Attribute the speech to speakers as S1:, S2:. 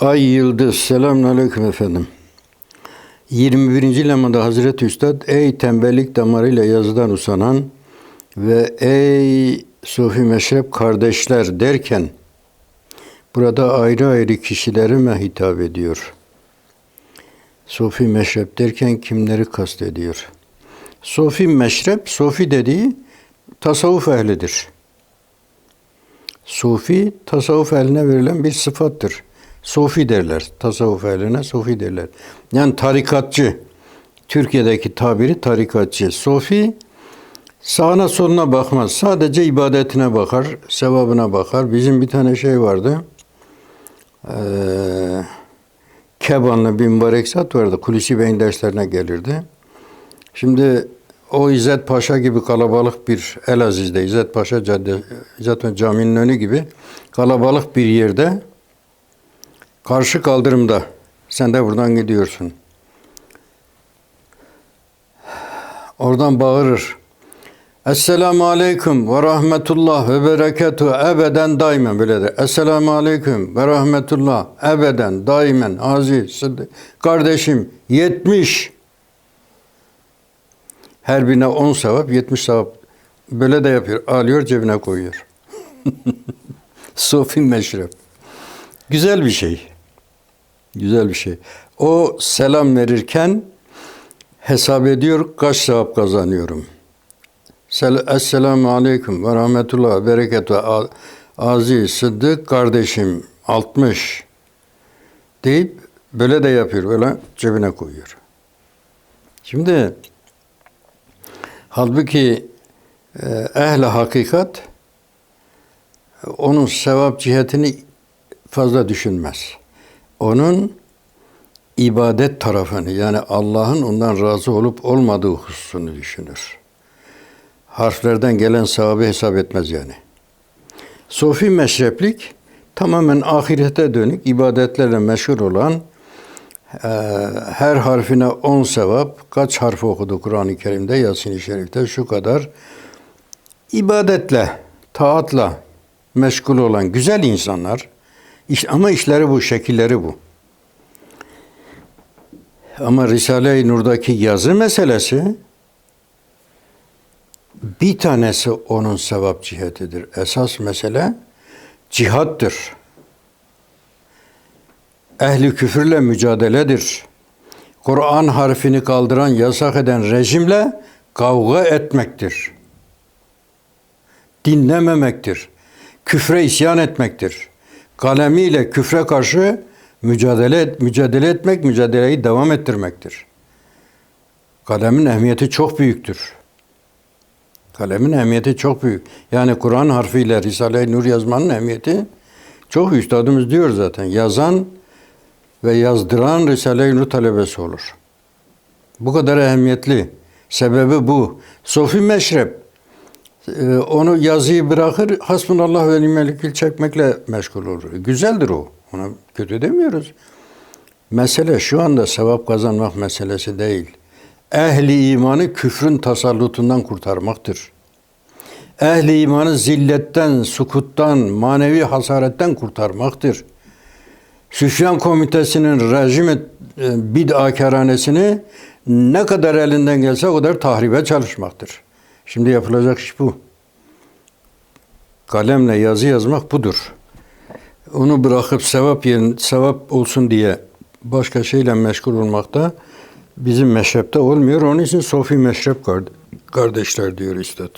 S1: Ay Yıldız, selamünaleyküm efendim. 21. lemada Hazreti Üstad, ey tembellik damarıyla yazıdan usanan ve ey Sufi Meşrep kardeşler derken, burada ayrı ayrı kişilerime hitap ediyor. Sufi Meşrep derken kimleri kastediyor? Sufi Meşrep, Sufi dediği tasavvuf ehlidir. Sufi, tasavvuf ehline verilen bir sıfattır. Sufi derler. Tasavvuf ehline Sufi derler. Yani tarikatçı. Türkiye'deki tabiri tarikatçı. Sufi sağına soluna bakmaz. Sadece ibadetine bakar, sevabına bakar. Bizim bir tane şey vardı. Ee, Kebanlı bir mübarek zat vardı. Kulisi Bey'in derslerine gelirdi. Şimdi o İzzet Paşa gibi kalabalık bir Elaziz'de İzzet Paşa Cadde, İzzet Camii'nin önü gibi kalabalık bir yerde karşı kaldırımda sen de buradan gidiyorsun. Oradan bağırır. Esselamu Aleyküm ve Rahmetullah ve Berekatuhu ebeden daimen böyle der. Esselamu Aleyküm ve Rahmetullah ebeden daimen aziz. Kardeşim 70 her birine 10 sevap, 70 sevap. Böyle de yapıyor. Alıyor cebine koyuyor. Sofi meşrep. Güzel bir şey. Güzel bir şey. O selam verirken hesap ediyor kaç sevap kazanıyorum. Sel- Esselamu Aleyküm ve Rahmetullah ve Berekatuhu Aziz Sıddık kardeşim 60 deyip böyle de yapıyor. Böyle cebine koyuyor. Şimdi Halbuki e, ehli hakikat onun sevap cihetini fazla düşünmez. Onun ibadet tarafını yani Allah'ın ondan razı olup olmadığı hususunu düşünür. Harflerden gelen sevabı hesap etmez yani. Sofi meşreplik tamamen ahirete dönük ibadetlerle meşhur olan ee, her harfine on sevap, kaç harf okudu Kur'an-ı Kerim'de, Yasin-i Şerif'te şu kadar ibadetle, taatla meşgul olan güzel insanlar iş, ama işleri bu, şekilleri bu. Ama Risale-i Nur'daki yazı meselesi bir tanesi onun sevap cihetidir. Esas mesele cihattır ehli küfürle mücadeledir. Kur'an harfini kaldıran, yasak eden rejimle kavga etmektir. Dinlememektir. Küfre isyan etmektir. Kalemiyle küfre karşı mücadele mücadele etmek, mücadeleyi devam ettirmektir. Kalemin ehemmiyeti çok büyüktür. Kalemin ehemmiyeti çok büyük. Yani Kur'an harfiyle Risale-i Nur yazmanın ehemmiyeti çok üstadımız diyor zaten. Yazan ve yazdıran Risale-i Nur talebesi olur. Bu kadar ehemmiyetli. Sebebi bu. Sofi Meşrep onu yazıyı bırakır, hasbunallah ve nimelikil çekmekle meşgul olur. Güzeldir o. Ona kötü demiyoruz. Mesele şu anda sevap kazanmak meselesi değil. Ehli imanı küfrün tasallutundan kurtarmaktır. Ehli imanı zilletten, sukuttan, manevi hasaretten kurtarmaktır. Süfyan Komitesi'nin rejim e, bid'akaranesini ne kadar elinden gelse o kadar tahribe çalışmaktır. Şimdi yapılacak iş bu. Kalemle yazı yazmak budur. Onu bırakıp sevap yerin, sevap olsun diye başka şeyle meşgul olmakta bizim meşrepte olmuyor. Onun için Sofi meşrep kardeşler diyor Üstad.